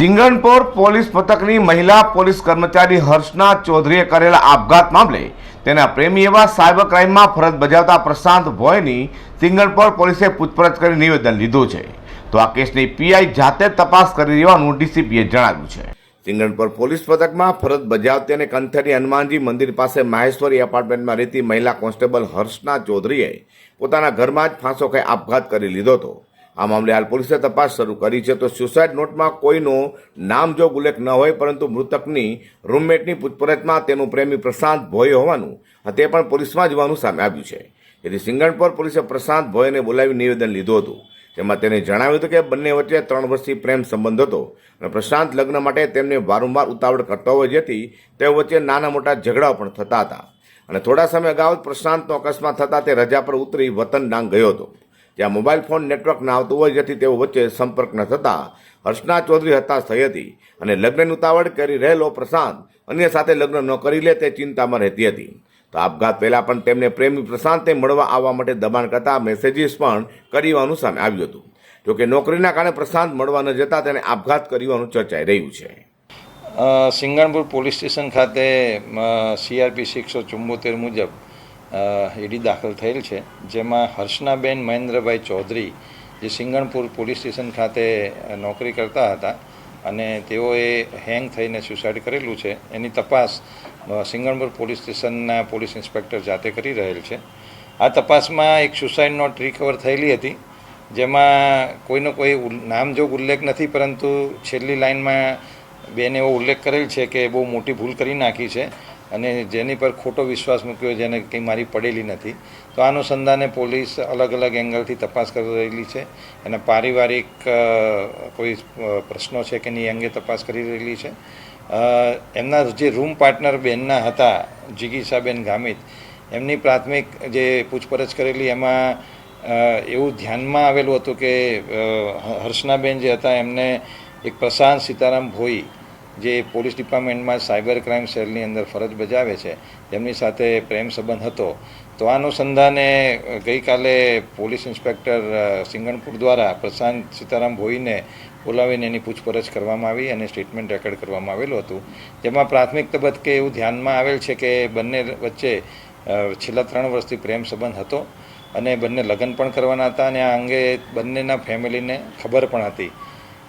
Singanpor police પથકની મહિલા police કર્મચારી હર્ષના ચૌધરીએ કરેલા આપઘાત મામલે તેના પ્રેમી એવા સાયબર ક્રાઇમમાં ફરજ બજાવતા પ્રશાંત ભોયની સિંગણપોર પોલીસે પૂછપરછ કરી નિવેદન લીધું છે. તો આ કેસની પીઆઈ જાતે તપાસ કરી રહેવાનું ડીસીપીએ જણાવ્યું છે. સિંગણપોર પોલીસ પથકમાં ફરજ બજાવતી અને કંથરી હનુમાનજી મંદિર પાસે માહેશ્વરી એપાર્ટમેન્ટમાં રહેતી મહિલા કોન્સ્ટેબલ હર્ષના ચૌધરીએ પોતાના ઘરમાં જ ફાંસો ખાઈ આપઘાત કરી લીધો હતો. આ મામલે હાલ પોલીસે તપાસ શરૂ કરી છે તો સુસાઇડ નોટમાં કોઈનું નામજોગ ઉલ્લેખ ન હોય, પરંતુ મૃતકની રૂમમેટની પૂછપરછમાં તેનું પ્રેમી પ્રશાંત ભોય હોવાનું તે પણ પોલીસમાં જવાનું સામે આવ્યું છે. તેથી સિંગણપોર પોલીસે પ્રશાંત ભોયને બોલાવી નિવેદન લીધું હતું. જેમાં તેને જણાવ્યું હતું કે બંને વચ્ચે ત્રણ વર્ષથી પ્રેમ સંબંધ હતો અને પ્રશાંત લગ્ન માટે તેમને વારંવાર ઉતાવળ કરતો હોય, જેથી તેઓ વચ્ચે નાના મોટા ઝઘડાઓ પણ થતા હતા. અને થોડા સમય અગાઉ જ પ્રશાંતનો અકસ્માત થતાં તે રજા પર ઉતરી વતન ડાંગ ગયો હતો. જ્યાં મોબાઈલ ફોન નેટવર્ક ના આવતું હોય જેથી તેઓ વચ્ચે સંપર્ક ન થતા હર્ષના ચૌધરી હતાશ થઈ હતી અને લગ્નની ઉતાવળ કરી રહેલો પ્રશાંત અન્ય સાથે લગ્ન ન કરી લે તે ચિંતામાં રહેતી હતી. તો આપઘાત પહેલાં પણ તેમને પ્રેમી પ્રશાંતને મળવા આવવા માટે દબાણ કરતા મેસેજીસ પણ કરીવાનું સામે આવ્યું હતું. જોકે નોકરીના કારણે પ્રશાંત મળવા ન જતા તેને આપઘાત કરીવાનું ચર્ચાઈ રહ્યું છે. સિંગણપુર પોલીસ સ્ટેશન ખાતે સીઆરપી એકસો ચુમ્મોતેર મુજબ ઈડી દાખલ થયેલ છે, જેમાં હર્ષનાબેન મહેન્દ્રભાઈ ચૌધરી, જે સિંગણપુર પોલીસ સ્ટેશન ખાતે નોકરી કરતા હતા અને તેઓએ હેંગ થઈને સુસાઇડ કરેલું છે. એની તપાસ સિંગણપુર પોલીસ સ્ટેશનના પોલીસ ઇન્સ્પેક્ટર જાતે કરી રહેલ છે. આ તપાસમાં એક સુસાઇડ નોટ રિકવર થયેલી હતી, જેમાં કોઈનો કોઈ નામજોગ ઉલ્લેખ નથી, પરંતુ છેલ્લી લાઇનમાં બેન એવો ઉલ્લેખ કરેલ છે કે બહુ મોટી ભૂલ કરી નાખી છે. અને જેની પર ખોટો વિશ્વાસ મૂક્યો, જેને કંઈ મારી પડેલી નથી, તો અનુસંધાને પોલીસ અલગ અલગ એંગલથી તપાસ કરી રહેલી છે અને પારિવારિક કોઈ પ્રશ્નો છે કે નહીં એ અંગે તપાસ કરી રહેલી છે. એમના જે રૂમ પાર્ટનર બેનના હતા જિગીસાબેન ગામિત, એમની પ્રાથમિક જે પૂછપરછ કરેલી, એમાં એવું ધ્યાનમાં આવેલું હતું કે હર્ષનાબેન જે હતા, એમને એક પ્રશાંત સીતારામ ભોઈ જે પોલીસ ડિપાર્ટમેન્ટમાં સાયબર ક્રાઇમ સેલની અંદર ફરજ બજાવે છે, તેમની સાથે પ્રેમ સંબંધ હતો, તો આ અનુસંધાને ગઈકાલે પોલીસ ઇન્સ્પેક્ટર સિંગણપુર દ્વારા પ્રશાંત સીતારામ ભોઈને બોલાવીને એની પૂછપરછ કરવામાં આવી અને સ્ટેટમેન્ટ રેકોર્ડ કરવામાં આવેલું હતું. જેમાં પ્રાથમિક તબક્કે એવું ધ્યાનમાં આવેલ છે કે બંને વચ્ચે છેલ્લા ત્રણ વર્ષથી પ્રેમ સંબંધ હતો અને બંને લગ્ન પણ કરવાના હતા અને આ અંગે બંનેના ફેમિલીને ખબર પણ હતી.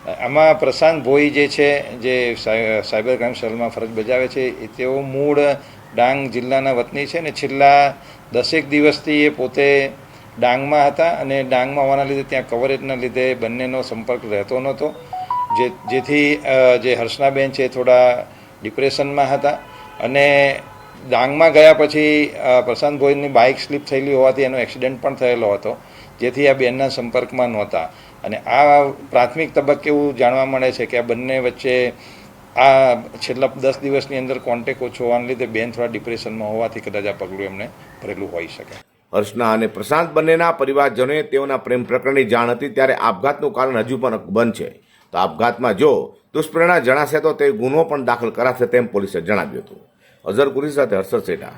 આમાં પ્રશાંત ભોઈ જે છે, જે સાય- સાયબર ક્રાઇમ સેલમાં ફરજ બજાવે છે, એ તેઓ મૂળ ડાંગ જિલ્લાના વતની છે ને છેલ્લા દસેક દિવસથી એ પોતે ડાંગમાં હતા અને ડાંગમાં હોવાના લીધે ત્યાં કવરેજના લીધે બંનેનો સંપર્ક રહેતો નહોતો. જે, જેથી જે હર્ષનાબેન છે થોડા ડિપ્રેશનમાં હતા અને ડાંગમાં ગયા પછી પ્રશાંત ભોઈની બાઇક સ્લીપ થયેલી હોવાથી એનો એક્સિડન્ટ પણ થયેલો હતો, જેથી આ બેનના સંપર્કમાં નહોતા. અને આ પ્રાથમિક તબક્કે એવું જાણવા મળે છે કે આ બંને વચ્ચે આ છેલ્લા દસ દિવસની અંદર કોન્ટેક ઓછો હોવાને લીધે બેન થોડા ડિપ્રેશનમાં હોવાથી કદાચ આ પગલું એમને ભરેલું હોઈ શકે. હર્ષના અને પ્રશાંત બંનેના પરિવારજનોએ તેઓના પ્રેમ પ્રકરણની જાણ હતી ત્યારે આપઘાતનું કારણ હજુ પણ બંધ છે. તો આપઘાતમાં જો દુષ્પ્રેરણા જણાશે તો તે ગુનો પણ દાખલ કરાશે તેમ પોલીસે જણાવ્યું હતું. અઝર કુરી સાથે હર્ષદ સેઠા